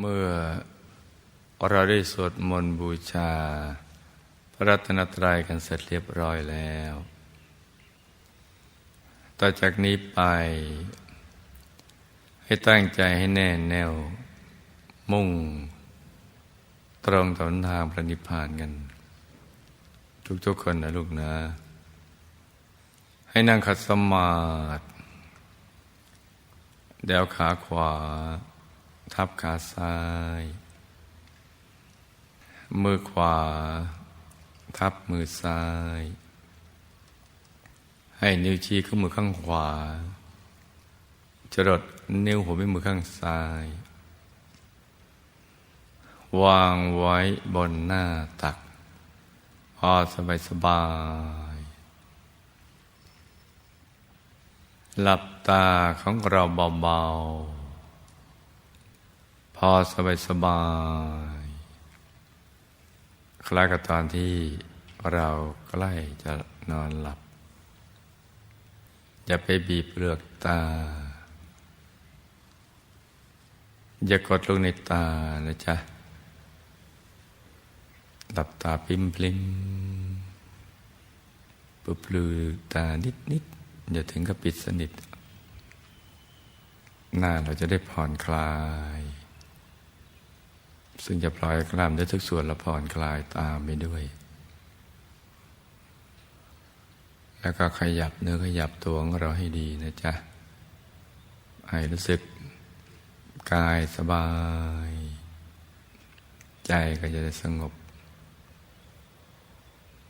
เมื่อเราได้สวดมนต์บูชา พระรัตนตรัยกันเสร็จเรียบร้อยแล้ว ต่อจากนี้ไป ให้ตั้งใจให้แน่แน่ว มุ่ง ตรงต่อทางพระนิพพานกัน ทุกๆคนนะลูกนะ ให้นั่งขัดสมาธิเดวขาขวา ทับขาซ้าย มือขวา ทับมือซ้าย ให้นิ้วชี้ข้างมือข้างขวา จรดนิ้วหัวแม่มือข้างซ้าย วางไว้บนหน้าตัก พอสบายสบายหลับตาของเราเบาๆ อสบายสบายคล้ายกับตอนที่เราใกล้จะนอนหลับ อย่าไปบีบเปลือกตา อย่ากดลงในตานะจ๊ะ หลับตาพิมพลิมปุบลือตานิดนิดอย่าถึงกับปิดสนิท หน้าเราจะได้ผ่อนคลาย ซึ่งจะปล่อยกล้ามได้ทุกส่วนละผ่อนคลายตามไปด้วย แล้วก็ขยับเนื้อขยับตัวของเราให้ดีนะจ๊ะ ให้รู้สึกกายสบาย ใจก็จะได้สงบ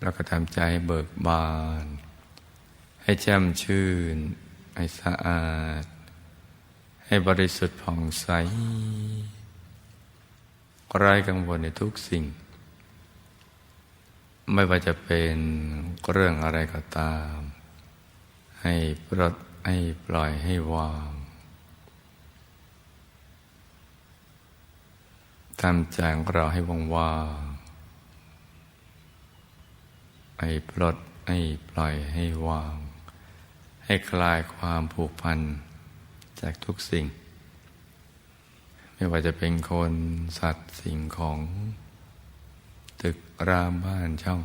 แล้วก็ทำใจให้เบิกบาน ให้แจ่มชื่น ให้สะอาด ให้บริสุทธิ์ผ่องใส ไร้กังวลในทุกสิ่ง ไม่ว่าจะเป็นเรื่องอะไรก็ตาม ให้ปลดให้ปล่อยให้วางทำใจของเราให้ว่างๆให้ปลดให้ปล่อยให้วาง ให้คลายความผูกพันจากทุกสิ่ง ไม่ว่าจะเป็นคนสัตว์สิ่งของ ตึกรามบ้านช่อง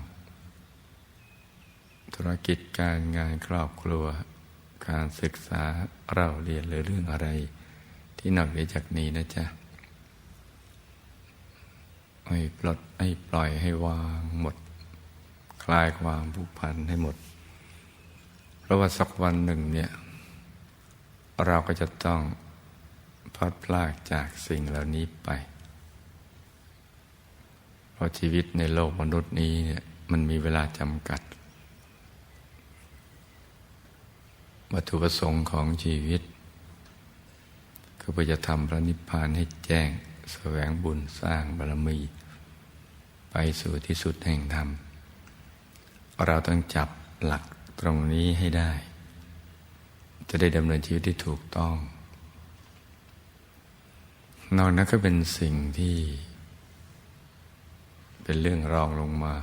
ธุรกิจการงานครอบครัว การศึกษาเราเรียนหรือเรื่องอะไร ที่นอกเหนือจากนี้นะจ๊ะให้ปลดให้ปล่อยให้วางหมด คลายความผูกพันให้หมด เพราะว่าสักวันหนึ่งเนี่ย เราก็จะต้อง พลัดพรากจากสิ่งเหล่านี้ไป เพราะชีวิตในโลกมนุษย์นี้เนี่ยมันมีเวลาจำกัด วัตถุประสงค์ของชีวิต คือเพื่อจะทำพระนิพพานให้แจ้งแสวงบุญสร้างบารมี ไปสู่ที่สุดแห่งธรรม เราต้องจับหลักตรงนี้ให้ได้ จะได้ดำเนินชีวิตที่ถูกต้อง นอกนั้นก็เป็นสิ่งที่ เป็นเรื่องรองลงมา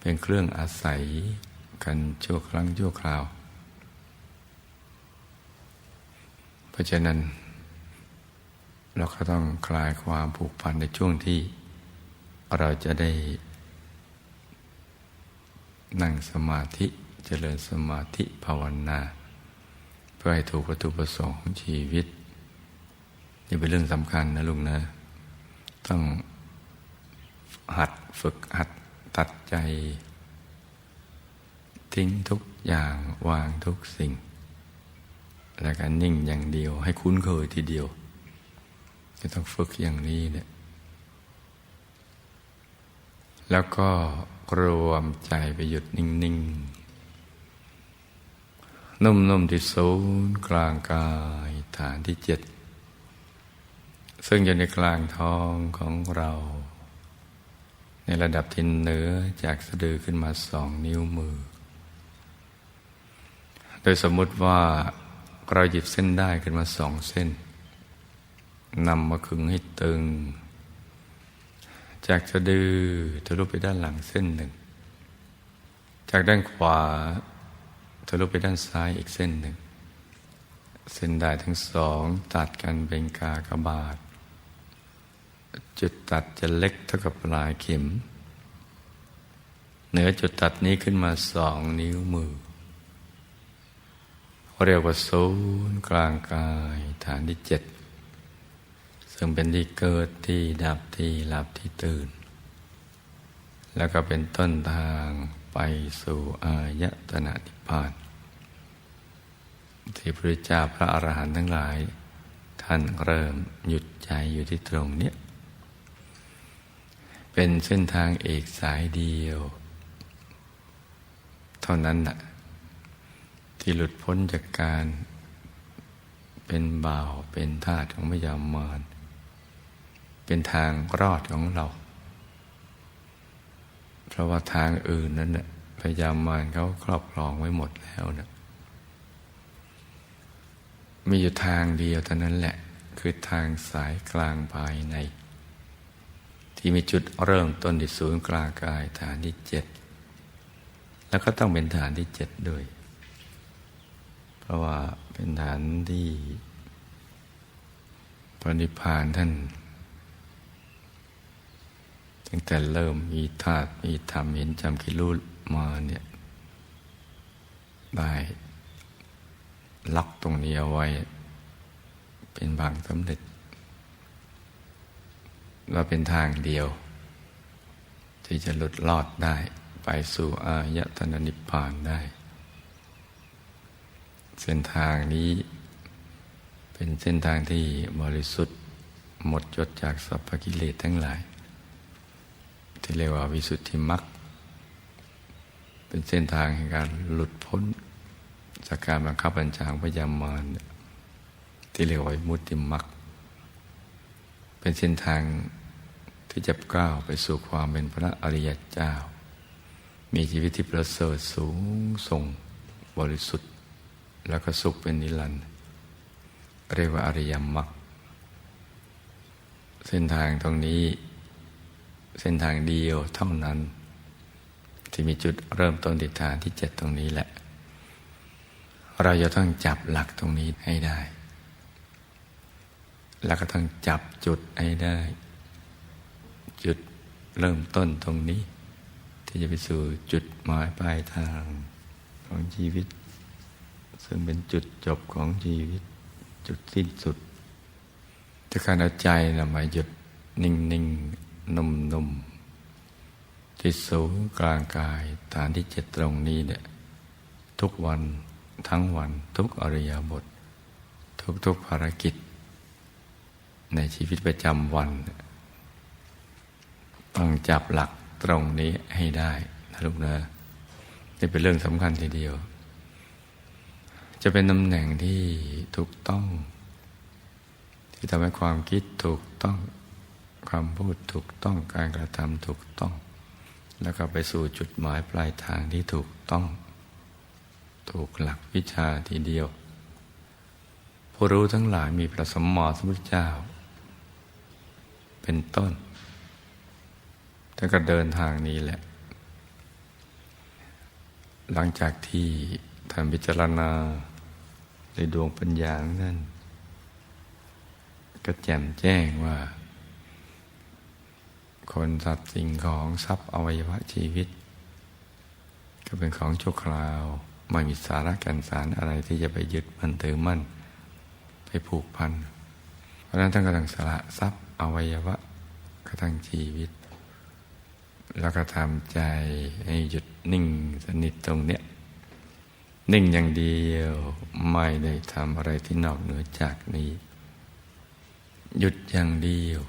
เป็นเครื่องอาศัยกันชั่วครั้งชั่วคราว เพราะฉะนั้น เราก็ต้องคลายความผูกพันในช่วงที่ เราจะได้ นั่งสมาธิเจริญสมาธิภาวนา เพื่อให้ถูกวัตถุประสงค์ของชีวิต นี่เป็นเรื่องสำคัญนะลุงนะ ต้องหัดฝึกหัดตัดใจ ทิ้งทุกอย่างวางทุกสิ่ง แล้วก็นิ่งอย่างเดียว ให้คุ้นเคยทีเดียวจะต้องฝึกอย่างนี้เนี่ยแล้วก็รวมใจไปหยุดนิ่งๆนุ่มๆที่ศูนย์กลางกายฐานที่เจ็ด ซึ่งอยู่ในกลางท้องของเรา ในระดับที่เหนือจากสะดือขึ้นมาสองนิ้วมือ โดยสมมุติว่าเราหยิบเส้นได้ขึ้นมาสองเส้นนำมาขึงให้ตึง จากสะดือทะลุไปด้านหลังเส้นหนึ่ง จากด้านขวาทะลุไปด้านซ้ายอีกเส้นหนึ่ง เส้นได้ทั้งสองตัดกันเป็นกากบาท จุดตัดจะเล็กเท่ากับปลายเข็ม เหนือจุดตัดนี้ขึ้นมาสองนิ้วมือ เรียกว่าศูนย์กลางกายฐานที่เจ็ดซึ่งเป็นที่เกิดที่ดับที่หลับที่ตื่น แล้วก็เป็นต้นทางไปสู่อายตนะนิพพานที่พระเจ้าพระอรหันต์ทั้งหลาย ท่านเริ่มหยุดใจอยู่ที่ตรงเนี้ย เป็นเส้นทางเอกสายเดียว เท่านั้นน่ะ ที่หลุดพ้นจากการ เป็นบ่าวเป็นทาสของพยามารเป็นทางรอดของเรา เพราะว่าทางอื่นนั้นน่ะพยามารเขาครอบครองไว้หมดแล้วนะมีอยู่ทางเดียวเท่านั้นแหละ คือทางสายกลางภายใน ที่มีจุดเริ่มต้นที่ศูนย์กลางกายฐานที่เจ็ดแล้วก็ต้องเป็นฐานที่เจ็ดด้วย เพราะว่าเป็นฐานที่ปณิพานท่านตั้งแต่เริ่มมีธาตุมีธรรมเห็นจำคิรู้มาเนี่ยได้ล็อกตรงนี้เอาไว้ เป็นบางสำเร็จ เราเป็นทางเดียว ที่จะหลุดลอดได้ไปสู่อายตนะนิพพานได้ เส้นทางนี้เป็นเส้นทางที่บริสุทธิ์หมดจดจากสัพพกิเลสทั้งหลาย ที่เรียกว่าวิสุทธิมรรคเป็นเส้นทางแห่งการหลุดพ้น จากการบังคับบัญชาพยามารที่เรียกว่ามุติมรรค เป็นเส้นทางที่จะก้าวไปสู่ความเป็นพระอริยเจ้า มีชีวิตที่ประเสริฐสูงส่งบริสุทธิ์ แล้วก็สุขเป็นนิรันดร์เรียกว่าอริยมรรคเส้นทางตรงนี้เส้นทางเดียวเท่านั้น ที่มีจุดเริ่มต้นติดฐานที่เจ็ดตรงนี้แหละ เราจะต้องจับหลักตรงนี้ให้ได้ แล้วก็ต้องจับจุดให้ได้ จุดเริ่มต้นตรงนี้ ที่จะไปสู่จุดหมายปลายทางของชีวิต ซึ่งเป็นจุดจบของชีวิต จุดสิ้นสุดถ้าการเอาใจนะมาหยุดนิ่งนิ่งนุ่มนุ่มที่สูงกลางกายฐานที่เจ็ดตรงนี้เนี่ยทุกวันทั้งวันทุกอริยบท ทุกทุกภารกิจ ในชีวิตประจำวัน ต้องจับหลักตรงนี้ให้ได้นะลูกนะนี่เป็นเรื่องสำคัญทีเดียว จะเป็นตำแหน่งที่ถูกต้อง ที่ทำให้ความคิดถูกต้องความพูดถูกต้องการกระทำถูกต้อง แล้วก็ไปสู่จุดหมายปลายทางที่ถูกต้อง ถูกหลักวิชาทีเดียวผู้รู้ทั้งหลายมีพระสมมอสมุทรเจ้า เป็นต้นท่านก็เดินทางนี้แหละ หลังจากที่ท่านพิจารณาในดวงปัญญานั่นก็แจ่มแจ้งว่า คนสัตว์สิ่งของทรัพย์อวัยวะชีวิต ก็เป็นของชั่วคราว ไม่มีสาระกันสารอะไรที่จะไปยึดมันถือมั่น ไปผูกพัน เพราะนั้นท่านก็ต้องสละทรัพย์ อวัยวะกระทั่งชีวิต แล้วก็ทำใจให้หยุดนิ่งสนิทตรงเนี้ยนิ่งอย่างเดียวไม่ได้ทำอะไรที่นอกเหนือจากนี้ หยุดอย่างเดียว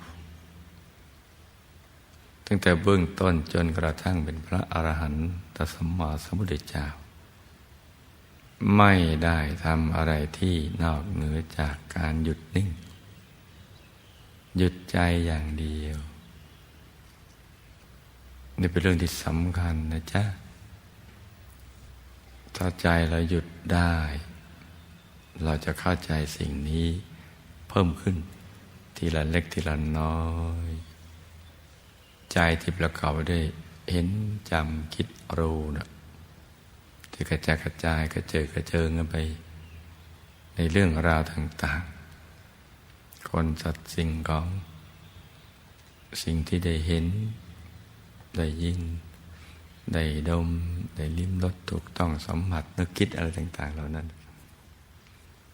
ตั้งแต่เบื้องต้นจนกระทั่งเป็นพระอรหันตสมมาสมุทรเจ้า ไม่ได้ทำอะไรที่นอกเหนือจากการหยุดนิ่ง หยุดใจอย่างเดียว นี่เป็นเรื่องที่สำคัญนะจ๊ะ ถ้าใจเราหยุดได้ เราจะเข้าใจสิ่งนี้เพิ่มขึ้น ทีละเล็กทีละน้อย ใจที่ประกอบด้วยเห็นจำคิดรู้นะที่กระจายกระจายกระเจิดกระเจิงกันไป ในเรื่องราวต่างๆ คนสัตว์สิ่งของ สิ่งที่ได้เห็น ได้ยิน ได้ดม ได้ลิ้มรสถูกต้องสัมผัสนึกคิดอะไรต่าง ๆ เหล่านั้น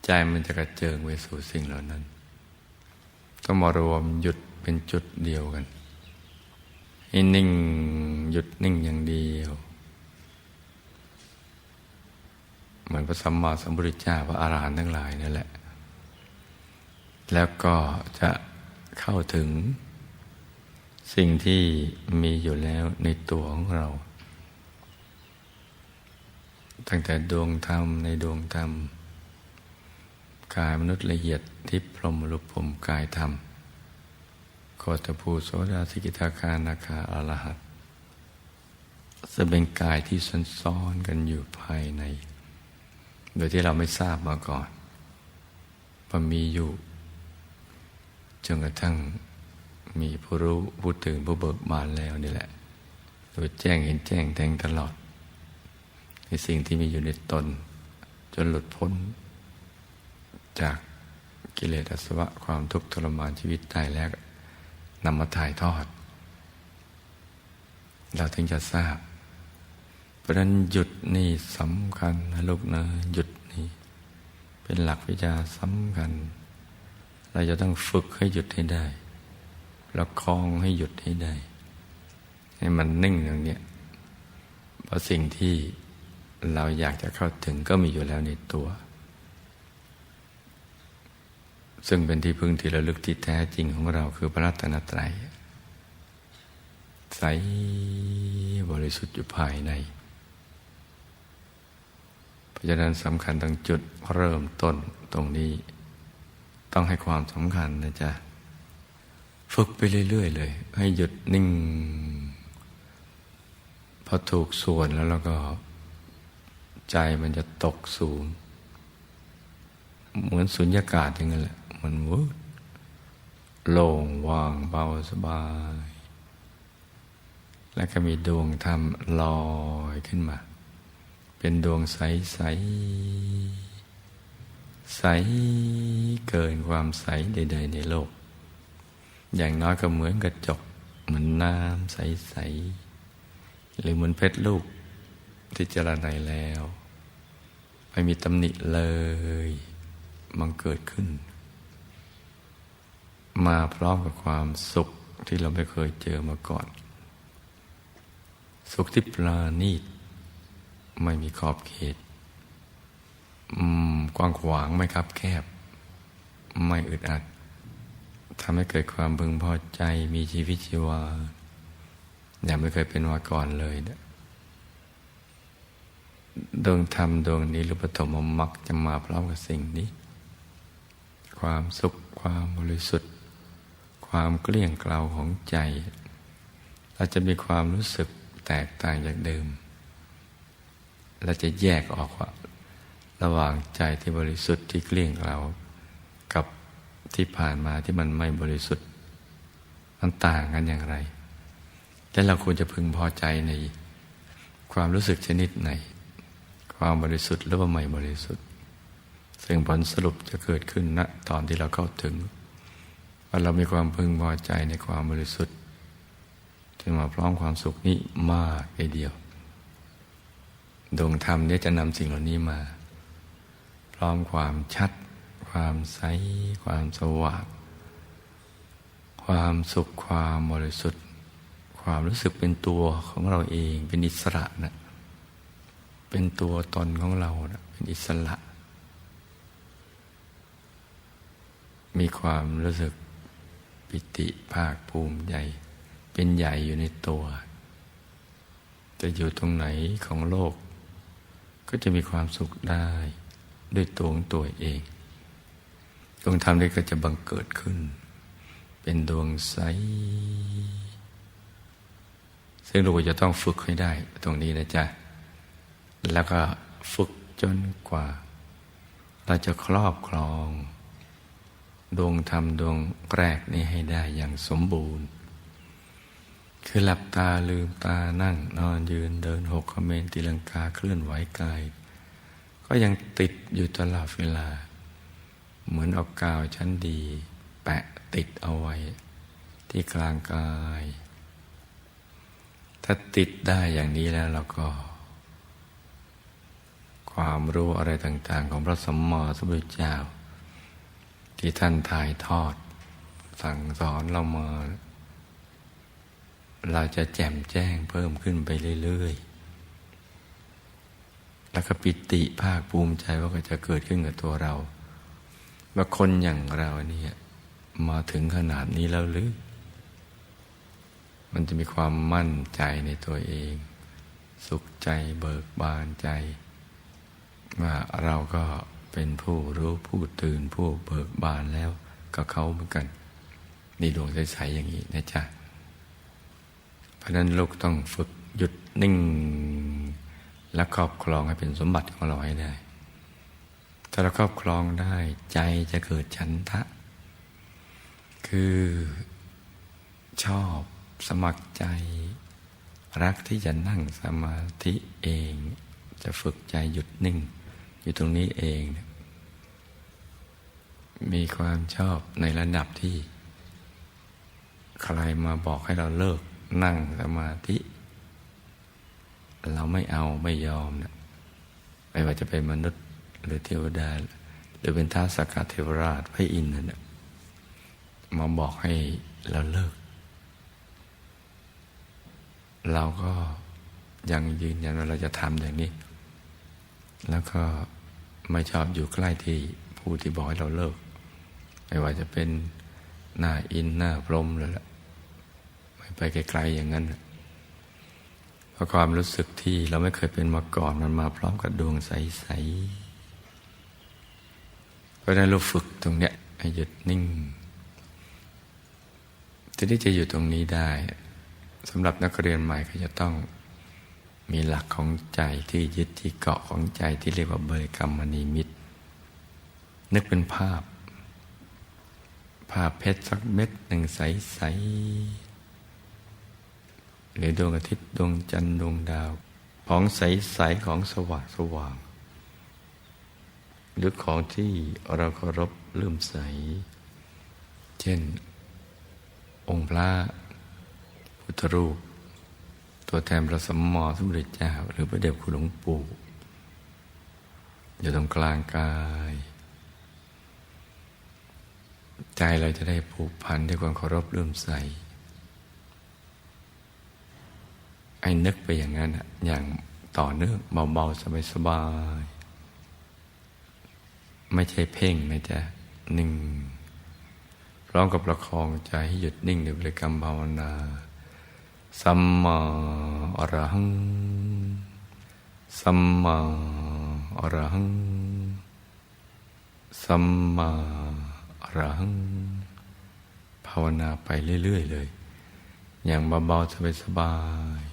ใจมันจะกระเจิงไปสู่สิ่งเหล่านั้น ต้องมารวมหยุดเป็นจุดเดียวกันให้นิ่งหยุดนิ่งอย่างเดียวเหมือนพระสัมมาสัมพุทธเจ้าพระอาหารหันต์ทั้งหลายนั่นแหละ แล้วก็จะเข้าถึง สิ่งที่มีอยู่แล้วในตัวของเรา ตั้งแต่ดวงธรรมในดวงธรรม กายมนุษย์ละเอียดที่พรหมรูปผมกายธรรมโคตภูโสดาสิกิทาคานาคาอรหัตจะเป็นกายที่ซ้อนกันอยู่ภายใน โดยที่เราไม่ทราบมาก่อนว่ามีอยู่ จนกระทั่งมีผู้รู้ผู้ตื่นผู้เบิกบานแล้วนี่แหละโดยแจ้งเห็นแจ้งแทงตลอด ในสิ่งที่มีอยู่ในตน จนหลุดพ้น จากกิเลสอสวะความทุกข์ทรมานชีวิตได้แล้วนำมาถ่ายทอด เราถึงจะทราบ เพราะนั้นหยุดนี่สำคัญนะลูกนะหยุดนี่ เป็นหลักวิชาสำคัญ เราจะต้องฝึกให้หยุดให้ได้ประคองให้หยุดให้ได้ ให้มันนิ่งอย่างเนี้ยเพราะสิ่งที่เราอยากจะเข้าถึงก็มีอยู่แล้วในตัว ซึ่งเป็นที่พึ่งที่ระลึกที่แท้จริงของเราคือพระรัตนตรัยใสบริสุทธิ์อยู่ภายใน เพราะฉะนั้นสำคัญตั้งจุดเริ่มต้นตรงนี้ ต้องให้ความสำคัญนะจ๊ะ ฝึกไปเรื่อย ๆ เลย ให้หยุดนิ่ง พอถูกส่วนแล้วเราก็ ใจมันจะตกสูง เหมือนสุญญากาศอย่างนั้นแหละ มันวืดโล่งว่างเบาสบาย แล้วก็มีดวงธรรมลอยขึ้นมา เป็นดวงใสใส ใสเกินความใสใด ๆ ในโลก อย่างน้อยก็เหมือนกระจก เหมือนน้ำใส ๆ หรือเหมือนเพชรลูกที่เจรไนแล้ว ไม่มีตำหนิเลยมันเกิดขึ้น มาพร้อมกับความสุขที่เราไม่เคยเจอมาก่อน สุขที่ปราณีตไม่มีขอบเขต กว้างขวางไม่คับแคบ ไม่อึดอัดทำให้เกิดความพึงพอใจมีชีวิตชีวาอย่างไม่เคยเป็นมาก่อนเลยนะดวงธรรมดวงนี้รูปธรรมมักจะมาพร้อมกับสิ่งนี้ ความสุขความบริสุทธิ์ ความเกลี้ยงเกลาของใจเราจะมีความรู้สึกแตกต่างจากเดิมเราจะแยกออกว่า ระหว่างใจที่บริสุทธิ์ที่เกลี้ยงเกลากับที่ผ่านมาที่มันไม่บริสุทธิ์ มันต่างกันอย่างไร และเราควรจะพึงพอใจในความรู้สึกชนิดไหน ความบริสุทธิ์หรือว่าไม่บริสุทธิ์ ซึ่งผลสรุปจะเกิดขึ้นณนะตอนที่เราเข้าถึงว่าเรามีความพึงพอใจในความบริสุทธิ์ที่มาพร้อมความสุขนี้มากไอเดียวดวงธรรมนี้จะนำสิ่งเหล่านี้มา ร้อมความชัด ความใส ความสว่าง ความสุขความบริสุทธิ์ ความรู้สึกเป็นตัวของเราเองเป็นอิสระนะเป็นตัวตนของเรานะเป็นอิสระ มีความรู้สึกปิติภาคภูมิใจ เป็นใหญ่อยู่ในตัว จะอยู่ตรงไหนของโลก ก็จะมีความสุขได้ ด้วยตัวของตัวเองดวงธรรมนี้ก็จะบังเกิดขึ้น เป็นดวงใส ซึ่งเราจะต้องฝึกให้ได้ ตรงนี้นะจ๊ะ แล้วก็ฝึกจนกว่า เราจะครอบครอง ดวงธรรมดวงแรกนี้ให้ได้อย่างสมบูรณ์ คือหลับตาลืมตานั่งนอนยืนเดินหกขเมนตีลังกาเคลื่อนไหวกาย ก็ยังติดอยู่ตลอดเวลา เหมือนเอากาวชั้นดี แปะติดเอาไว้ ที่กลางกาย ถ้าติดได้อย่างนี้แล้วเราก็ ความรู้อะไรต่างๆ ของพระสมมาสมพุทธเจ้า ที่ท่านถ่ายทอด สั่งสอนเรามา เราจะแจ่มแจ้งเพิ่มขึ้นไปเรื่อย ๆ แล้วก็ปิติภาคภูมิใจว่าก็จะเกิดขึ้นกับตัวเราว่าคนอย่างเราเนี่ยมาถึงขนาดนี้แล้วหรือ มันจะมีความมั่นใจในตัวเอง สุขใจเบิกบานใจ ว่าเราก็เป็นผู้รู้ผู้ตื่นผู้เบิกบานแล้วกับเขาเหมือนกันนี่ดวงใสๆอย่างนี้นะจ๊ะ เพราะนั้นลูกต้องฝึกหยุดนิ่ง และครอบครองให้เป็นสมบัติของเราให้ได้ ถ้าเราครอบครองได้ใจจะเกิดฉันทะ คือชอบสมัครใจ รักที่จะนั่งสมาธิเอง จะฝึกใจหยุดนิ่ง อยู่ตรงนี้เอง มีความชอบในระดับที่ ใครมาบอกให้เราเลิกนั่งสมาธิ เราไม่เอาไม่ยอมนะไม่ว่าจะเป็นมนุษย์หรือเทวดา หรือเป็นท้าสกัดเทวราชพระอินทร์นั่นมาบอกให้เราเลิก เราก็ยังยืนยันว่าเราจะทำอย่างนี้ แล้วก็ไม่ชอบอยู่ใกล้ที่ผู้ที่บอกให้เราเลิก ไม่ว่าจะเป็นหน้าอินหน้าพรมเลยละไม่ไปไกลๆอย่างนั้นเพ ราะความรู้สึกที่เราไม่เคยเป็นมาก่อนมันมาพร้อมกับดวงใสๆเพราะนั้นเราฝึกตรงเนี้ยให้หยุดนิ่งทีนี้จะอยู่ตรงนี้ได้สำหรับนักเรียนใหม่ก็จะต้องมีหลักของใจที่ยึดที่เกาะของใจที่เรียกว่าเบริกรรมมณีมิต นึกเป็นภาพ ภาพเพชรสักเม็ดหนึ่งใสๆ หรือดวงอาทิตย์ดวงจันทร์ดวงดาว ของใส ๆ ของสว่างสว่าง หรือของที่เราเคารพเลื่มใส เช่น องค์พระพุทธรูป ตัวแทนพระสมมอสมเด็จเจ้า หรือพระเดชคุณหลวงปู่อยู่ตรงกลางกาย ใจเราจะได้ผูกพันด้วยความเคารพเลื่อมใส ไอ้นึกไปอย่างนั้นอย่างต่อเนื่องเบาๆสบายๆไม่ใช่เพ่งนะจ๊ะหนึ่งพร้อมกับประคองใจให้หยุดนิ่งในบริกรรมภาวนาสัมมาอรหังสัมมาอรหังสัมมาอรหังภาวนาไปเรื่อย ๆ เลย อย่างเบาๆสบายๆ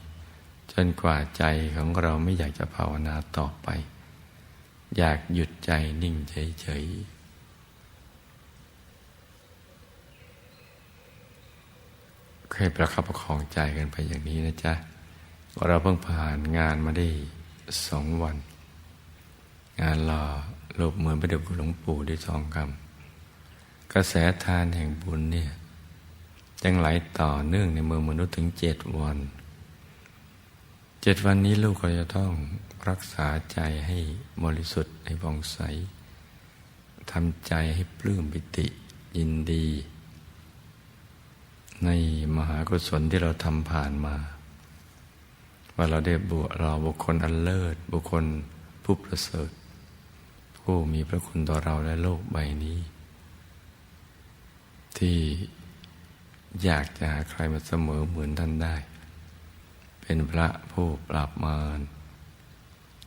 จนกว่าใจของเราไม่อยากจะภาวนาต่อไป อยากหยุดใจนิ่งเฉยๆให้ประคับประคองใจกันไปอย่างนี้นะจ๊ะ เราเพิ่งผ่านงานมาได้สองวัน งานรอรูปเหมือนพระเดชหลวงปู่ด้สองคำกระแสทานแห่งบุญเนี่ยยังไหลต่อเนื่องในเมืองมนุษย์ถึงเจ็ดวัน เจ็ดวันนี้ลูกก็จะต้องรักษาใจให้บริสุทธิ์ให้ผ่องใสทำใจให้ปลื้มปิติยินดี ในมหากุศลที่เราทำผ่านมา ว่าเราได้บุเราบุคคลอันเลิศ บุคคลผู้ประเสริฐ ผู้มีพระคุณต่อเราและโลกใบนี้ ที่อยากจะหาใครมาเสมอเหมือนท่านได้ เป็นพระผู้ปราบมาร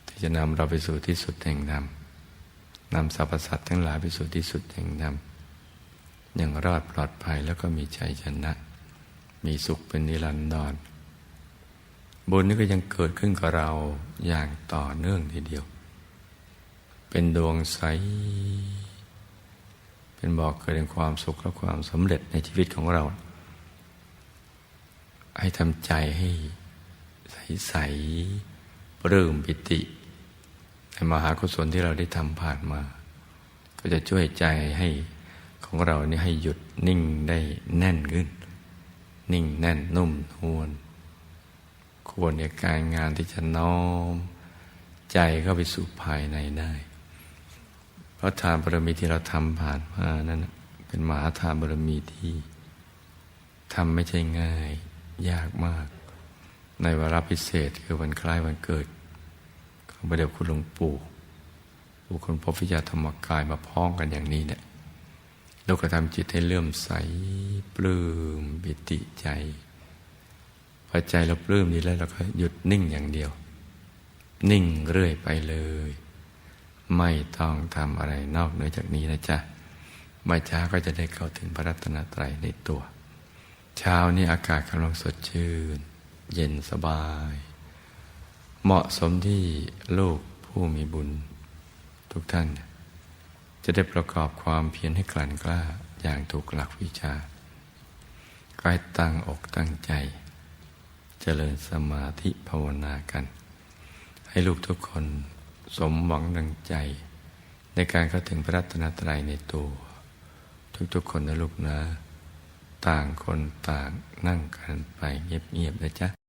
ที่จะนำเราไปสู่ที่สุดแห่งนำนำสรรพสัตว์ทั้งหลายไปสู่ที่สุดแห่งนำอย่างรอดปลอดภัยแล้วก็มีชัยชนะ มีสุขเป็นนิรันดรบุญนี้ก็ยังเกิดขึ้นกับเราอย่างต่อเนื่องทีเดียว เป็นดวงใส เป็นบอกเกิดเป็นความสุขและความสำเร็จในชีวิตของเรา ให้ทำใจให้ ใสใสปลื้มปิติ ในมหากุศลที่เราได้ทำผ่านมา ก็จะช่วยใจให้ของเรานี่ให้หยุดนิ่งได้แน่นขึ้น นิ่งแน่นนุ่มนวลควรในการงานที่จะน้อม ใจเข้าไปสู่ภายในได้ เพราะทานบารมีที่เราทำผ่านมานั้นเป็นมหาทานบารมีที่ทำไม่ใช่ง่าย ยากมาก ในวาระพิเศษคือวันคล้ายวันเกิดของพระเดชคุณหลวงปู่บุคคลพบวิญญาธรรมกายมาพ้องกันอย่างนี้เนี่ยเราก็ทำจิตให้เลื่อมใสปลื้มปิติใจพอใจเราปลื้มนี้แล้วเราก็หยุดนิ่งอย่างเดียว นิ่งเรื่อยไปเลย ไม่ต้องทำอะไรนอกเหนือจากนี้นะจ๊ะมาช้าก็จะได้เข้าถึงพระรัตนตรัยในตัว เช้านี้อากาศกำลังสดชื่น เย็นสบาย เหมาะสมที่ลูกผู้มีบุญ ทุกท่าน จะได้ประกอบความเพียรให้กลั่นกล้าอย่างถูกหลักวิชาก็ให้ตั้งอกตั้งใจ เจริญสมาธิภาวนากัน ให้ลูกทุกคนสมหวังดังใจ ในการเข้าถึงพระรัตนตรัยในตัว ทุกๆคนนะลูกนะ ต่างคนต่างนั่งกันไปเงียบๆนะจ๊ะ